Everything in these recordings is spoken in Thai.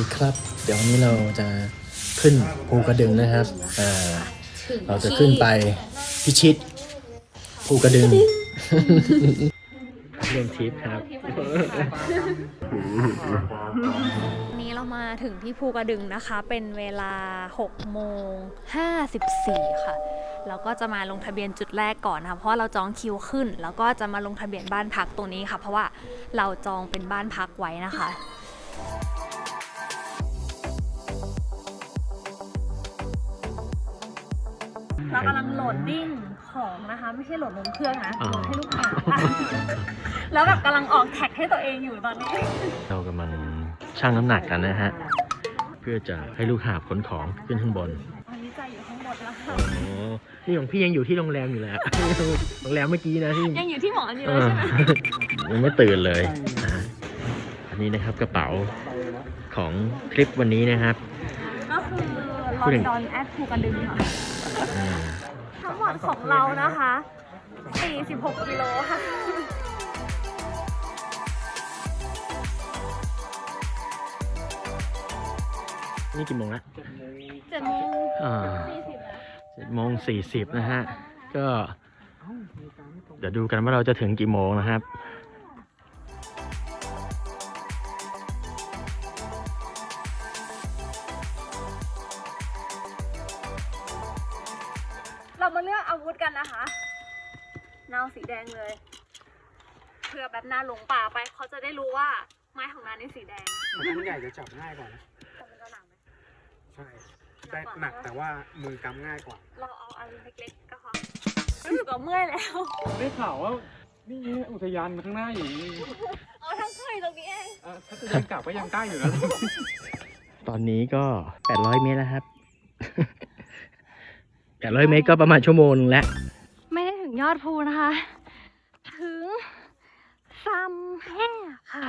ดีครับ เดี๋ยววันนี้เราจะขึ้นภูกระดึงนะครับอ่าเราจะขึ้นไปพิชิตภูกระดึงเรื่องทิปครับวันนี้เรามาถึงที่ภูกระดึงนะคะ เป็นเวลา 6 โมง 54 ค่ะแล้วก็จะมาลงทะเบียนจุดแรกก่อนนะคะเพราะว่าเราจองคิวขึ้น แล้วก็จะมาลงทะเบียนบ้านพักตรงนี้ค่ะ เพราะว่าเราจองเป็นบ้านพักไว้นะคะ เรากำลังโหลดดิ้งของนะคะ ไม่ใช่โหลดลงเครื่องนะอ๋อโหลดให้ลูกค้าแล้วแบบกำลังออกแท็กให้ตัวเองอยู่ตอนนี้ เรากำลังชั่งน้ำหนักกันนะฮะ เพื่อจะให้ลูกหาบขนของขึ้นข้างบนตอนนี้ใจอยู่ข้างบนแล้วค่ะอ๋อนี่ของพี่ยังอยู่ที่โรงแรมอยู่เลยอะโรงแรมเมื่อกี้นะที่ยังอยู่ที่หมอนอยู่เอเลยอใช่ไหมยังไม่ตื่นเลยอ่าอันนี้นะครับกระเป๋าของคลิปวันนี้นะครับ ก็คือลพูอดถึนงดอนแอดภูกระดึงค่ะ อ่า ทั้งหมดของเรานะคะ 46กิโลค่ะนี่กี่โมงละ7โมงอ่า40แล้วเจ็ดโมงสี่สิบนะฮะ ก็ เดี๋ยวดูกันว่าเราจะถึงกี่โมงนะครับ กอาวุธกันนะคะเนาสีแดงเลยเพื่อแบบหน้าหลงป่าไปเขาจะได้รู้ว่าไม้ของนานี่สีแดงอันใหญ่จะจับง่ายกว่านะแต่มันจะหนักไหมใช่ได้หนักแต่ว่ามือกำง่ายกว่า เราเอาอันเล็กๆก็พอรู้สึกว่าเมื่อยแล้ว ได้ข่าวว่านี่อุทยานข้างหน้าอยู่นี่เอาทั้งเคยตรงนี้เองเอ่อถ้าจะเดินกลับก็ยังใกล้อยู่นะ ตอนนี้ก็ 800 เมตรแล้วครับ 800เมตรก็ประมาณชั่วโมงนึงแล้ว ไม่ได้ถึงยอดภูนะคะ ถึงซัมแห่ค่ะ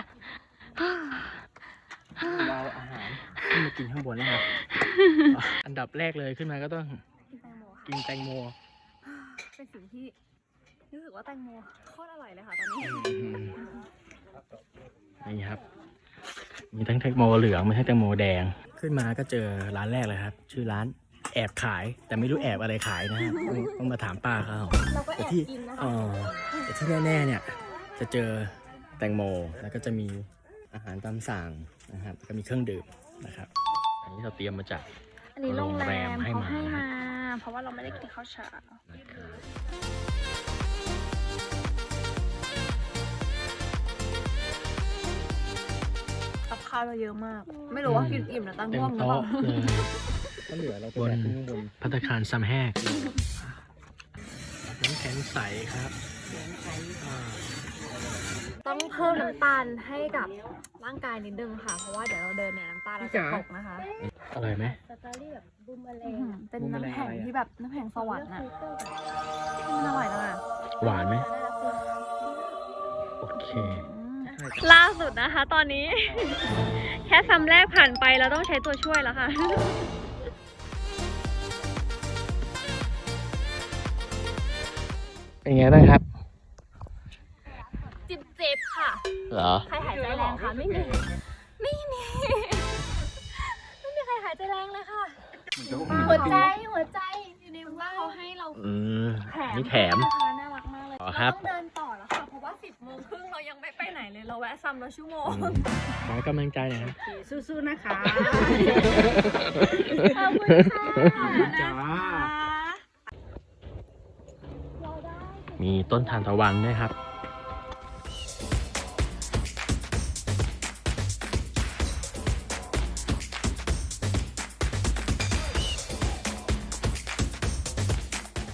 เราอาหารขึ้นมากินข้างบนแล้วครับอันดับแรกเลยขึ้นมาก็ต้องกินแตงโมค่ะ กินแตงโมเป็นสิ่งที่รู้สึกว่าแตงโมโคตรอร่อยเลยค่ะตอนนี้ นี่ครับ มีทั้งแตงโมเหลืองมีทั้งแตงโมแดง ขึ้นมาก็เจอร้านแรกเลยครับ ชื่อร้าน แอบขายแต่ไม่รู้แอบอะไรขายนะครับต้องต้องมาถามป้าเขาเราก็แอแต่บที่กินนะคะ เอ่อแต่ที่แน่ๆเนี่ยจะเจอแตงโมแล้วก็จะมีอาหารตามสั่งนะครับแล้วก็มีเครื่องดื่มนะครับ อันนี้เราเตรียมมาจาก อันนี้โรงแรมโรงแรมให้เขามา ให้มา เพราะว่าเราไม่ได้กินข้าวเช้านะครับกับข้าวเราเยอะมาก ไม่รู้ว่ากินอิ่มแล้วตั้งเต็มง่วงหรือเปโต๊ะล่าเลย ก็เหลือเราบจะนแบกขึ้นข้างบนพัตตาคารซัมแฮกน้ำแข็งใสครับอ่า ต้องเพิ่มน้ำตาลให้กับร่างกายนิดนึงค่ะ เพราะว่าเดี๋ยวเราเดินเนี่ยน้ำตาลเราจะตกนะคะอร่อยไหมสตอรี่แบบบูมเมลงเป็นน้ำแข็งที่แบบน้ำแข็งสวรรค์อะมันอร่อยมากหวานไหมโอเคล่าสุดนะคะ ตอนนี้ แค่ซ้ำแรกผ่านไปเราต้องใช้ตัวช่วยแล้วค่ะ เป็นไงบ้างครับ จิบเจ็บค่ะเหรอ ใครหายใจแรงคะไม่มี ไม่มี ไม่มีใครหายใจแรงเลยค่ะ หัวใจหัวใจอยู่ในบ้านเขาให้เราอืมแถมนี่แถม นะคะน่ารักมากเลยอ๋อครับ เราต้องเดินต่อแล้วค่ะ เพราะว่า10โมงครึ่งเรายังไม่ไปไหนเลยเราแวะซ้ำแล้วชั่วโมงอืมขอกำลังใจหน่อยครับสู้ๆนะคะ ขอบคุณค่ะ จ้า มีต้นทานตะวันด้วยครับ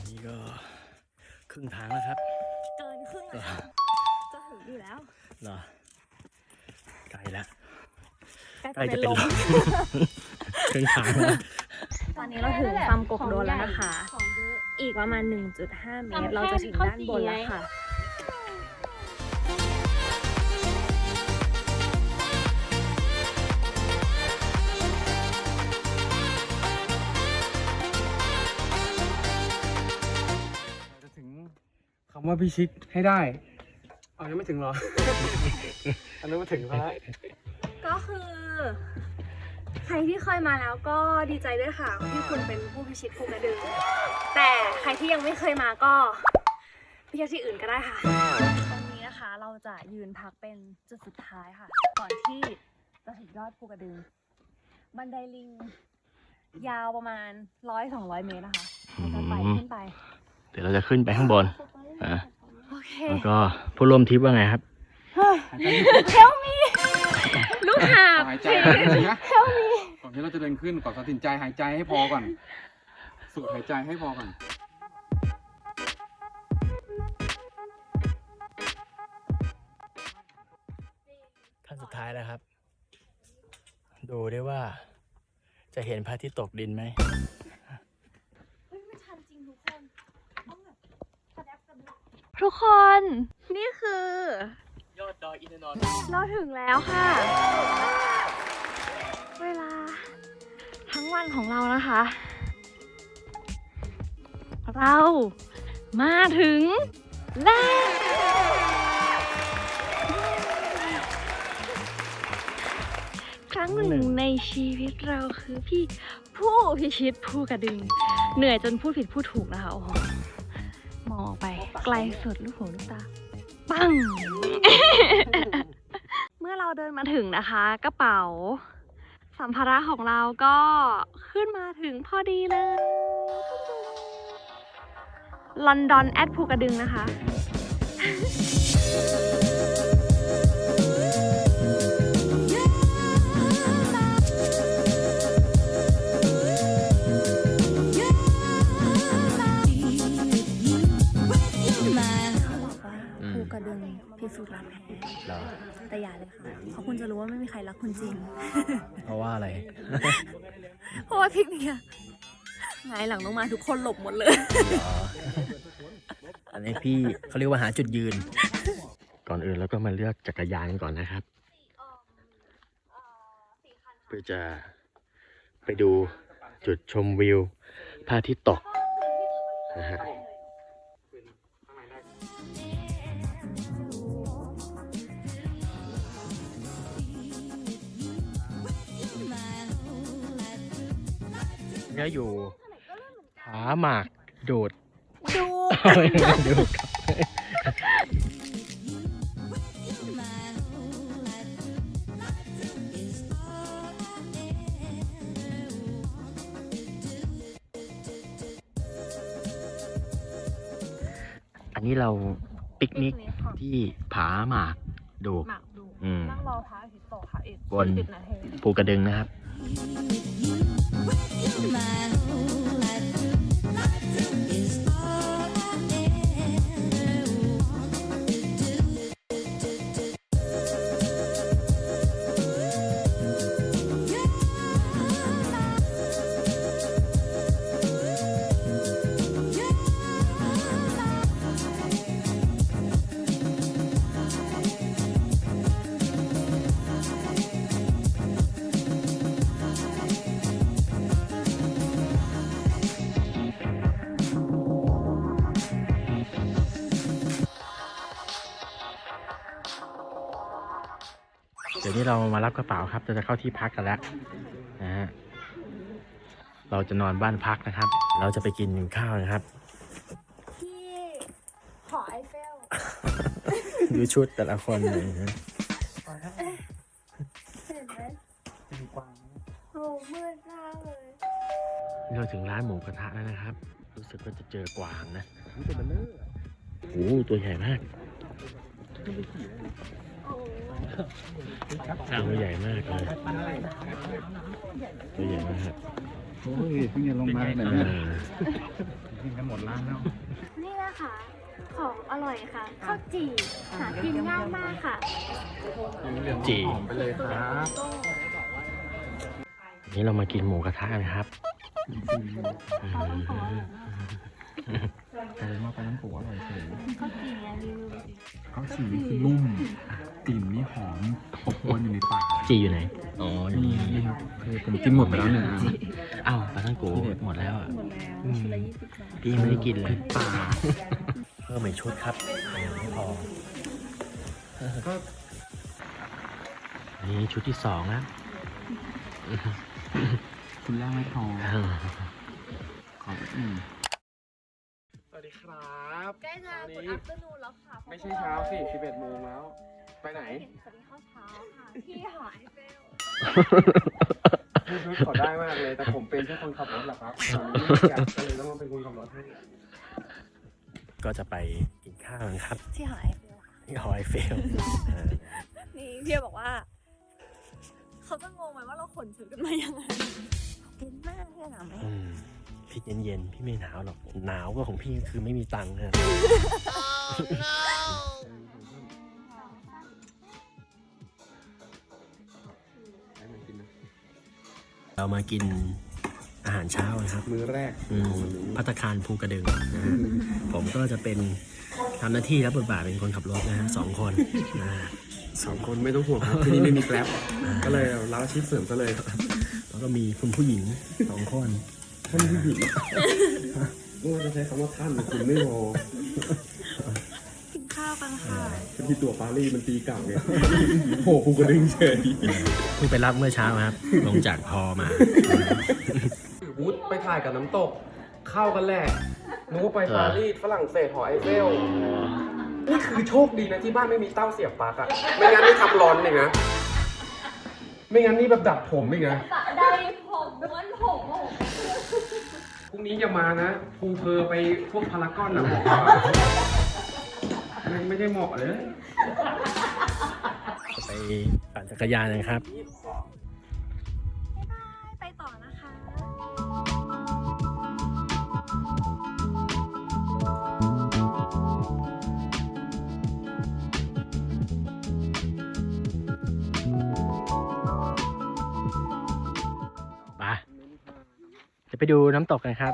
นี่ก็ครึ่งทางแล้วครับเกินครึ่งแล้วจะถึงอยู่แล้วเหรอไกลแล้วใกล้ใกล้จะจะเป็เป็นนลลมมครึ่งทางแล้ว ตอนนี้เราถึงซัมกกโดนแล้วนะคะ อีกประมาณ 1.5 เมตร เราจะถึงด้านบนแล้วค่ะเราจะถึงคำว่าพิชิตให้ได้ เอายังไม่ถึงเหรอ อันนั้นมาถึงแล้วก็คือ ใครที่เคยมาแล้วก็ดีใจด้วยค่ะที่คุณเป็นผู้พิชิตภูกระดึงแต่ใค รที่ยังไม่เคยมาก็ไปเที่ยวที่อื่นก็ได้ค่ะ ตรงนี้นะคะเราจะยืนพักเป็นจุดสุดท้ายค่ะ ก่อนที่จะถึงยอดภูกระดึง บันไดลิง ยาวประมาณร้อยสองร้อยเมตรนะคะเราจะไต่ขึ้นไป เดี๋ยวเราจะขึ้นไปข้างบนอะโอเค แล้วก็ผู้ร่วมทริปว่าไงครับลูกหาบหายใจหายใจนะก่อนที่เราจะเดินขึ้นก่อนตัดสินใจหายใจให้พอก่อน สูดหายใจให้พอก่อน ท้ายแล้วครับ ดูได้ว่า จะเห็นพระอาทิตย์ตกดินไหมทุกคน นี่คือ ยอดดอยอินทนนท์เราถึงแล้วค่ะ เวลา ทั้งวันของเรานะคะ เรามาถึงแล้ว ครั้งหนึ่งในชีวิตเราคือพี่ผู้พิชิตผู้กระดึง เหนื่อยจนพูดผิดพูดถูกนะคะโอ้โหมองออกไปไกลสุดลูกหูลูกตา ปัง เมื่อเราเดินมาถึงนะคะกระเป๋า สัมภาระของเราก็ขึ้นมาถึงพอดีเลยลอนดอนแอดภูกระดึงนะคะ งพิสูจน์รักแท้เหรอแต่อย่าเลยค่ะเพราะคุณจะรู้ว่าไม่มีใครรักคุณจริง เพราะว่าอะไร เพราะว่าพิกเนี่ยไงายหลังลงมาทุกคนหลบหมดเลยอ๋ออันนี้พี่เขาเรียกว่าหาจุดยืน ก่อนอื่นเราก็มาเลือกจักรยานกันก่อนนะครับ เพื่อจะไปดูจุดชมวิวพระอาทิตย์ตกนะฮะ เนี่ยอยู่ผาหมากโดดดูดูครับอันนี้เราปิกนิกที่ผาหมากดูหมักดูอืม นั่งรอพระอาทิตย์ตกค่ะอีกบน สิบนาที ภูกระดึงนะครับ เดี๋ย เรามารับกระเป๋าครับเราจะเข้าที่พักกันแล้วนะฮะเราจะนอนบ้านพักนะครับ เราจะไปกินข้าวนะครับที่หอไอเฟลดูชุดแต่ละคนเลยนะเห็นไหมโอ้มืดมากเลยนี่เราถึงร้านหมูกระทะแล้วนะครับ รู้สึกว่าจะเจอกวางนะโอ้โหตัวใหญ่มาก ตัวใหญ่มากเลยตัวใหญ่มากโอ้ยเพิ่งจะลงมาไหนเอเนี่ยอกินกันหมดร้านแล้วนี่นะคะของอร่อยค่ะข้าวจี่หากินง่ายมากค่ะจีไปเลยครับวันนี้เรามากินหมูกระทะนะครับอืมแต่ว่าปลาน้ำปูอร่อยเฉยข้าวจี่เนี่ยรีวิวสิเขาสีคือนุ่ม กลิ่นนี่หอมอบอวนอยู่ในปากจีอยู่ไหน อ๋ออยู่นี่นี่นี่ครับคือผมกินหมดไปแล้วหนึ่งอัน อ้าวปลาท่องโกหมดแล้วอะ หมดแล้วอืมชุดละยี่สิบบาท พี่ยังไม่ได้กินเลยป่าเพิ่มอีกชุดครับไม่พอก็อันนี้ชุดที่สองแล้ว คุณแรกไม่พอขออืมสวัสดีครับ ใกล้จะวันกดนี้อัพเตอร์นูนแล้วค่ะ ไม่ใช่เช้าสิ11โมงแล้ว ไปไหนสวัสดีข้าวเช้าค่ะที่หอไอเฟลพูดขอได้มากเลย แต่ผมเป็นแค่คนขับรถแหละครับผมไม่อยากก็เลยต้องมาเป็นคนขับรถให้ ก็จะไปกินข้าวกันครับที่หอไอเฟลค่ะที่หอไอเฟลเออนี่พี่บอกว่า เขาจะงงไหมว่าเราขนชุดกันมายังไงเย็นมากพี่หนาวไหมอืมพี่เย็นๆพี่ไม่หนาวหรอกหนาวก็ของพี่คือไม่มีตังค์ครับให้ เรามากินอาหารเช้านะครับ มื้อแรกอืมพัตตาคารภูกระดึงนะฮะผมก็จะเป็นทำหน้าที่รับบทบาทเป็นคนขับรถนะฮะสองคนนะฮะ สองคนไม่ต้องห่วงครับที่นี่ไม่มีแกร็บก็เลยรับอาชีพเสริมซะเลยแล้วก็มีคุณผู้หญิงสองคน ท่านผู้หญิงต้องจะใช้คำว่าท่านหรือคุณไม่พอ กินข้าวกันค่ะที่ตัวปารีสมันตีเก่าเนี่ยโผล่ภูกระดึงเฉยเพิ่งไปรับเมื่อเช้าครับ ลงจากพอมา วุฒไปถ่ายกับน้ำตก เข้ากันแหละนึกว่าไปปารีสฝรั่งเศสหอไอเฟลนี่คือโชคดีนะที่บ้านไม่มีเต้าเสียบปลั๊กอะไม่งั้นนี่ทำร้อนเลยนะ ไม่งั้นนี่แบบดับผมอีกนะได้ผมม้วนผมผมพรุ่งนี้อย่ามานะภูเพอไปพวกพารากอนนะ บอกว่าไม่ไม่ได้เหมาะเลยไปปั่นจักรยานนะครับ ไปต่อนะคะ ไป จะไปดูน้ำตกกันครับ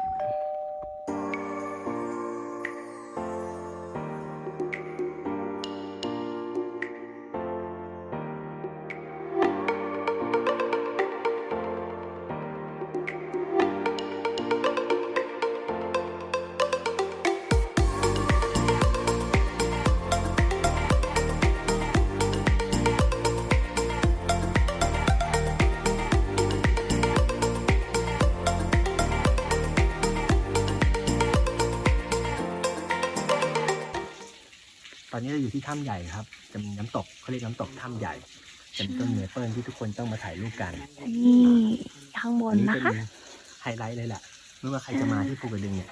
ตอนนี้เราอยู่ที่ถ้ำใหญ่ครับ จะมีน้ำตกเขาเรียกน้ำตกถ้ำใหญ่จะมีต้นเมเปิลที่ทุกคนต้องมาถ่ายรูปกันนี่ข้างบนอันะเป็คะไฮไลท์เลยแหละไม่ว่าใครจะมาที่ภูกระดึงเนี่ย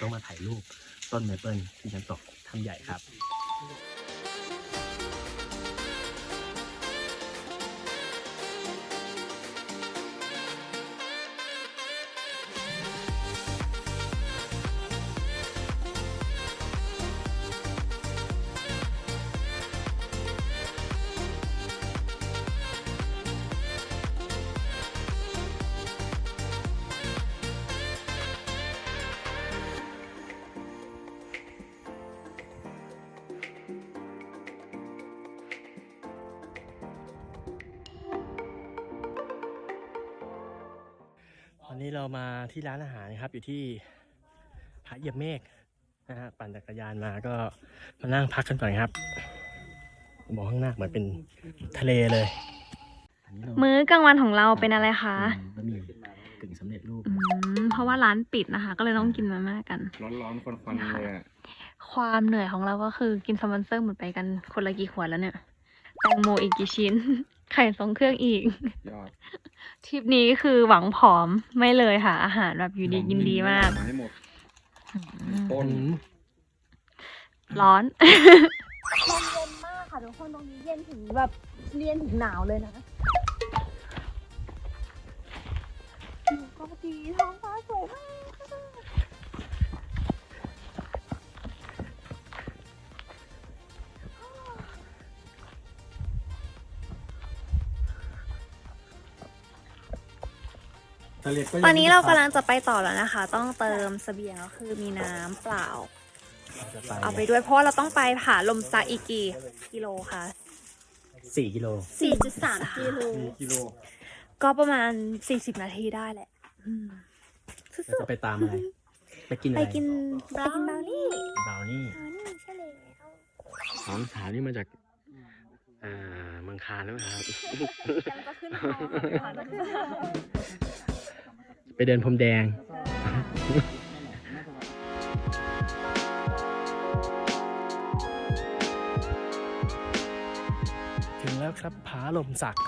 ต้องมาถ่ายรูปต้นเมเปิลที่น้ำตกถ้ำใหญ่ครับ นนี้เรามาที่ร้านอาหารนะครับอยู่ที่พระเหยียบเมฆนะฮะปั่นจักรยานมาก็มานั่งพักกันก่อนครับมองข้างหน้าเหมือนเป็นทะเลเลยอันนี้เรามื้อกลางวันของเราเป็นอะไรคะบะหมี่กึ่งสำเร็จรูปอืมเพราะว่าร้านปิดนะคะ ก็เลยต้องกินมาม่ากัน ร้อนๆควันๆเลยอะความเหนื่อยของเราก็คือกินสปอนเซอร์หมดไปกันคนละกี่ขวดแล้วเนี่ยแตงโมอีกกี่ชิ้น ไข่ทรงเครื่องอีก ยอดทริปนี้คือหวังผอมไม่เลยค่ะ อาหารแบบอยู่ดีกินดีมากมาให้หมดอืมต้นร้อน ลมเย็นมากค่ะทุกคนตรงนี้เย็นถึงแบบเรียนถึงหนาวเลยนะก็ดีท้องฟ้าสวยมาก ตอนนี้เรากำลังจะไปต่อแล้วนะคะ ต้องเติมเสบียงก็คือมีน้ำเปล่า เอาไปด้วยเพราะว่าเราต้องไปผาลมซักอีกกี่กิโลคะสี่กิโล4.3กิโล กิโล ก็ประมาณ40นาทีได้แหละอืมเราจะไปตามอะไร ไปกินอะไปไรกินไปกินบราวนี่บราวนี่บราวนี่ใช่แล้วสองสาวนี่มาจาก อ่ามมืองคานแล้วครับยังจะขึ้นเขาค่ะจะขึ้นเขา ไปเดินพรมแดงถึงแล้วครับผาลมสัก ค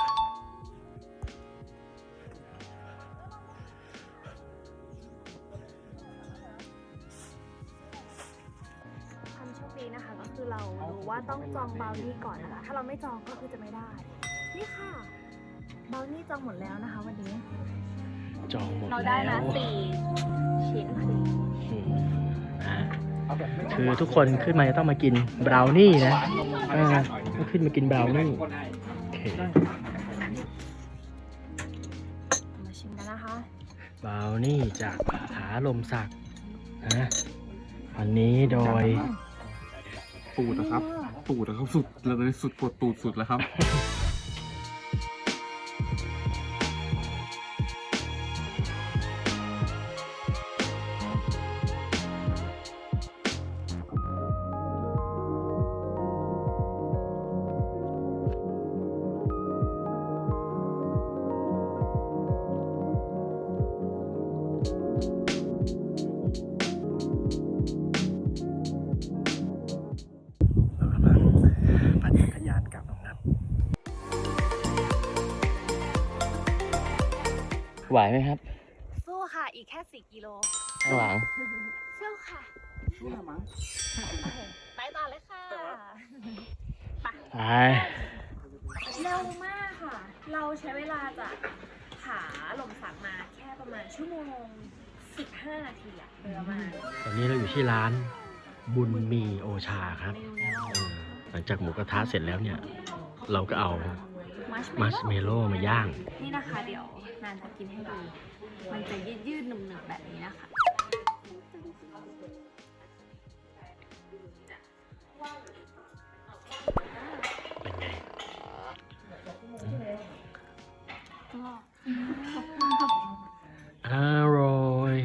วามโชคดีนะคะก็คือเรารู้ว่าต้องจองบราวนี่ก่อนนะคะ ถ้าเราไม่จองก็คือจะไม่ได้ นี่ค่ะบราวนี่จองหมดแล้วนะคะวันนี้ จองหมดเราได้แล้นะวสี่ชิ้นฟรีอืมอะคือทุกคนขึ้นมาจะต้องมากินบราวนี่นะอ่าต้องขึ้นมากินบราวนี่โอเคมาชิมกันนะคะบราวนี่จากผาลมสักนะวันนี้โดย ตูดนะครับ ตูดนะครับสุดเราเลยสุดปวดตูดสุดแล้วครับ ไหวไหมครับสู้ค่ะ อีกแค่สี่กิโลหวังสู้ค่ะไปต่อเลยค่ะไปเร็วมากค่ะ เราใช้เวลาจากผาหล่มสักมาแค่ประมาณชั่วโมง15นาทีอะโดยประมาณตอนนี้เราอยู่ที่ร้านบุญมีโอชาครับเมนูนี้เราเออหลังจากหมูกระทะเสร็จแล้วเนี่ย เราก็เอามัชมัชเมลโล่มาย่าง นี่นะคะเดี๋ยว นานจะกินให้ดู มันจะยืดยืดๆหนุ่มๆแบบนี้นะคะเป็นไงอร่อย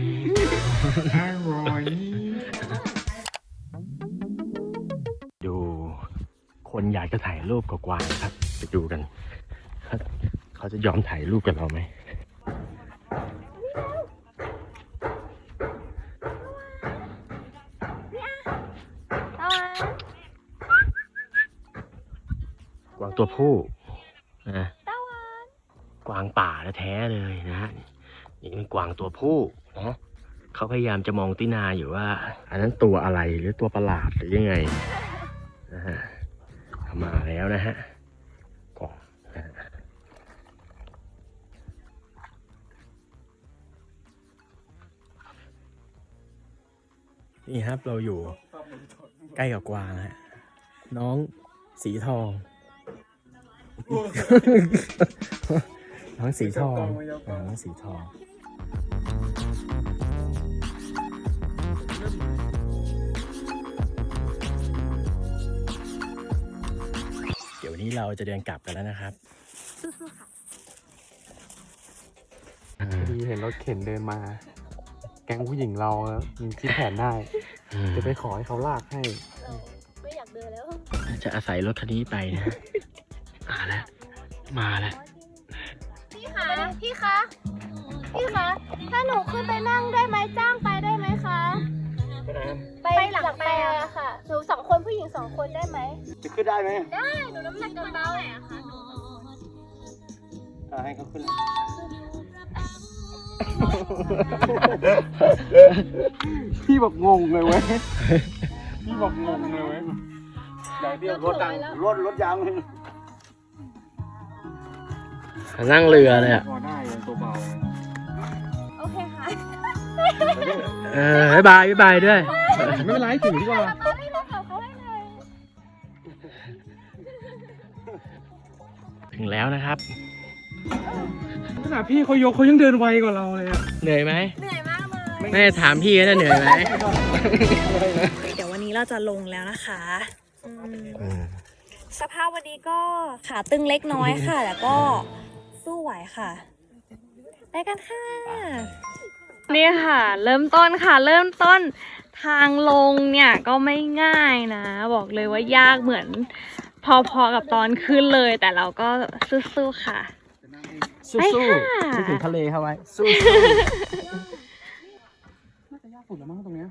อร่อย ดู คนอยากจะถ่ายรูปกับกวางครับ ไปดูกัน เขาเขาจะยอมถ่ายรูปกับเราไหม ตัวผู้นะกวางป่าแท้ๆเลยนะฮะนี่เป็นกวางตัวผู้นะเขาพยายามจะมองตินาอยู่ว่า อันนั้นตัวอะไรหรือตัวประหลาดหรือยังไงนะฮะมาแล้วนะฮะกวางนะฮะนี่ครับเราอยู่ใกล้กับกวางฮะน้องสีทอง น้องสีทองอ่าน้องสีทองเดี๋ยวนี้เราจะเดินกลับกันแล้วนะครับสู้ๆค่ะดีเห็นรถเข็นเดินมา แก๊งผู้หญิงเรามันคิดแผนได้ จะไปขอให้เขาลากให้ ไม่อยากเดินแล้ว จะอาศัยรถคันนี้ไปนะฮะมาแล้ว มาแล้วพี่คะพี่คะ พี่คะ ถ้าหนูขึ้นไปนั่งได้ไหมจ้างไปได้ไหมคะ ไปหลังแปรอะค่ะ หนูสองคนผู้หญิงสองคนได้ไหม จะขึ้นได้ไหม ได้ หนูน้ำหนักเบาๆอะค่ะให้เขาขึ้นพี่บอกงงเลยเว้ย พี่บอกงงเลยเว้ยใหญ่เบี้ยวรถดังรถรถยางเลย นั่งเรือเลยอะพอได้ยังตัวเบาโอเคค่ะเออบ๊ายบายบ๊ายบายด้วย ไม่เป็นไรถึงดีกว่าเอาพี่มาขับเขาให้หน่อยถึงแล้วนะครับขนาดพี่เขายกเขายังเดินไวกว่าเราเลยอะเหนื่อยไหมเหนื่อยมากเลยแม่ถามพี่นะเหนื่อยไหมเดี๋ยววันนี้เราจะลงแล้วนะคะอืมอืมสภาพวันนี้ก็ขาตึงเล็กน้อยค่ะ แล้วก็ สู้ไหวค่ะไปกันค่ะ นี่ค่ะ เริ่มต้นค่ะ เริ่มต้นทางลงเนี่ยก็ไม่ง่ายนะ บอกเลยว่ายากเหมือนผพอๆกับตอนขึ้นเลย แต่เราก็สู้ๆค่ะ สู้ไปสู้ค่ะคิดถึงทะเลเข้าไว้ สู้น่าจะยากสุดแล้วมั้งตรงเนี้ย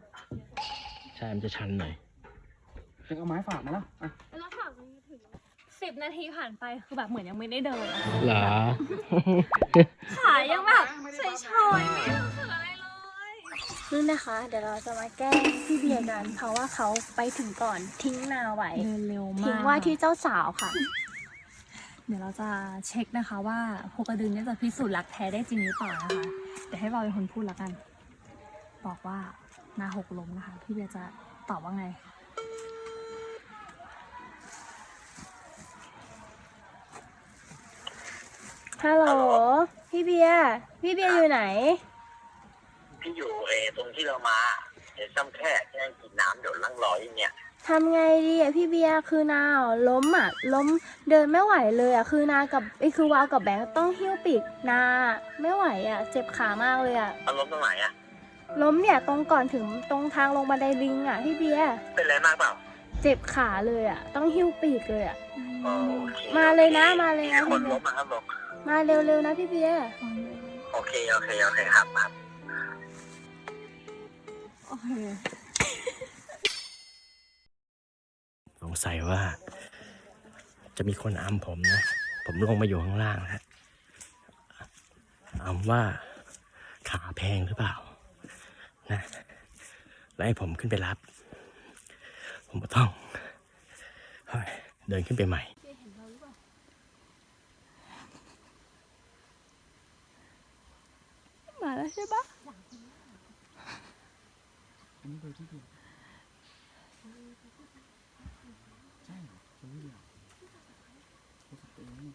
ใช่ มันจะชันหน่อยจะเอาไม้ฝากมาแล้วอะ สิบนาทีผ่านไปคือแบบเหมือนยังไม่ได้เดินอะเหรอ ขายังแบบเฉยๆไม่รู้สึกอะไรเลยนี่นะคะ เดี๋ยวเราจะมาแกล้งพี่เบียร์กัน เพราะว่าเขาไปถึงก่อนทิ้งนาไว้ เดินเร็วมาก ทิ้งไว่าที่เจ้าสาวค่ะ เดี๋ยวเราจะเช็คนะคะว่าภูกระดึงเนี่ยจะพิสูจน์รักแท้ได้จริงหรือเปล่านะคะเดี๋ยวให้บอยเป็นคนพูดแล้วกัน บอกว่านาหกล้มนะคะ พี่เบียร์จะตอบว่าไง ฮัลโหล พี่เบียร์พี่เบียร์อยู่ไหน พี่อยู่เออตรงที่เรามาเดี๋ยวซ้ำแค่แค่กินน้ำเดี๋ยวนั่งรออย่างเงี้ยทำไงดีอะพี่เบียร์คือนาอะล้มอะล้มเดินไม่ไหวเลยอะคือนากับไอ้ยคือวากับแบงค์ต้องหิ้วปีกนาไม่ไหวอะ เจ็บขามากเลยอะอารมณ์ตรงไหนอะล้มเนี่ยตรงก่อนถึงตรงทางลงบันไดลิงอะพี่เบียร์เป็นไรมากเปล่าเจ็บขาเลยอะ ต้องหิ้วปีกเลยอะ โอคมาเลยนะมาเลยนะคนล้มนะครับผม มาเร็วๆนะพี่เบียร์โอเค โอเค โอเคครับครับโอเคสงสัยว่า จะมีคนอำผมนะ ผมลงมาอยู่ข้างล่างนะอำว่าขาแพงหรือเปล่า นะแล้วให้ผมขึ้นไปรับ ผมก็ต้องเฮ้ยเดินขึ้นไปใหม่ มาแล้วใช่ปะ อันนี้คือ ที่เดียวใช่เหรอตรงนี้เดียวโทรศัพท์ตัวเองนี่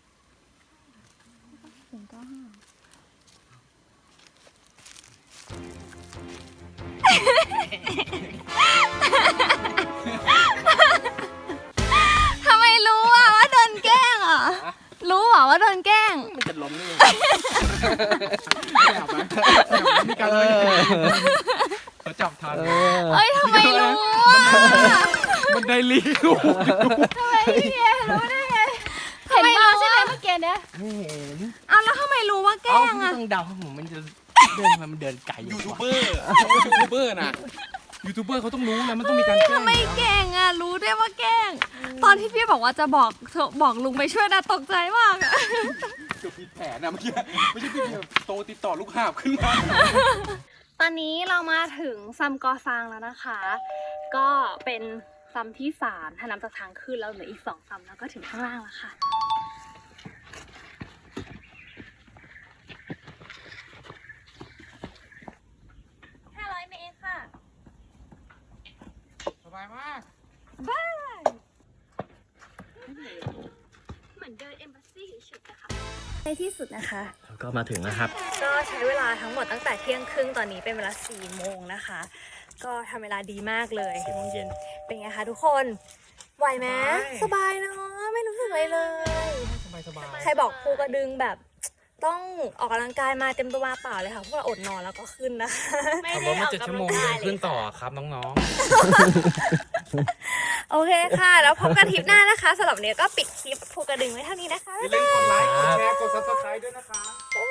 ทำไมรู้อะว่าโดนแกล้งอะ รู้อะว่าโดนแกล้ง มันจะล้มได้ยังไม่อาบไหมไม่อาบน้ำมีการเลย มันไดลีกทำไมรู้ใช่ไหมเมื่อกี้เนี่ยไม่เห็นเอาแล้วทำไมรู้ว่าแกล้เอ้างอะต้องเดาผมมันจะเดินมามันเดินไกลยูทูบเบอร์ยูทูบเบอร์นะยูทูบเบอร์เขาต้องรู้นะมันต้องมีการแก้ทำไมเก่งอะรู้ด้วยว่าแกล้ง ตอนที่พี่บอกว่าจะบอกบอกลุงไปช่วยนะตกใจมากอะเกือบผิดแผนนะเมื่อกี้ไม่ใช่พี่เดียวโตติดต่อลูกหาบขึ้นมาตอนนี้เรามาถึงซัมกอซางแล้วนะคะ ก็เป็น ซัมที่สามถ้านับจากทางขึ้นแล้วเหลืออีกสองซัมแล้วก็ถึงข้างล่างแล้วค่ะห้าร้อยเมตรค่ะ สบายมากเหมือนเดินเอมบัสซี่เฉยๆนะคะ ในที่สุดนะคะ แล้วก็มาถึงแล้วครับ ก็ใช้เวลาทั้งหมดตั้งแต่เที่ยงครึ่งตอนนี้เป็นเวลา4โมงนะคะ ก็ทำเวลาดีมากเลย สี่โมงเย็น เป็นไงคะทุกคน ไหวไหมสบายเนาะไม่รู้สึกอะไรเลย สบายสบายใครบอกภูกระดึงแบบต้องออกกำลังกายมาเต็มตัวมาเปล่าเลยค่ะ พวกเราอดนอนแล้วก็ขึ้นนะคะขับรถมาเจ็ดชั่วโมงขึ้นต่อครับน้องโอเคค่ะ แล้วพบกันทริปหน้านะคะสำหรับวันนี้ก็ปิดคลิปภูกระดึงไว้เท่านี้นะคะๆอย่าลืมกดไลค์กดแชร์กดซับสไครต์ด้วยนะคะบ๊ายบาย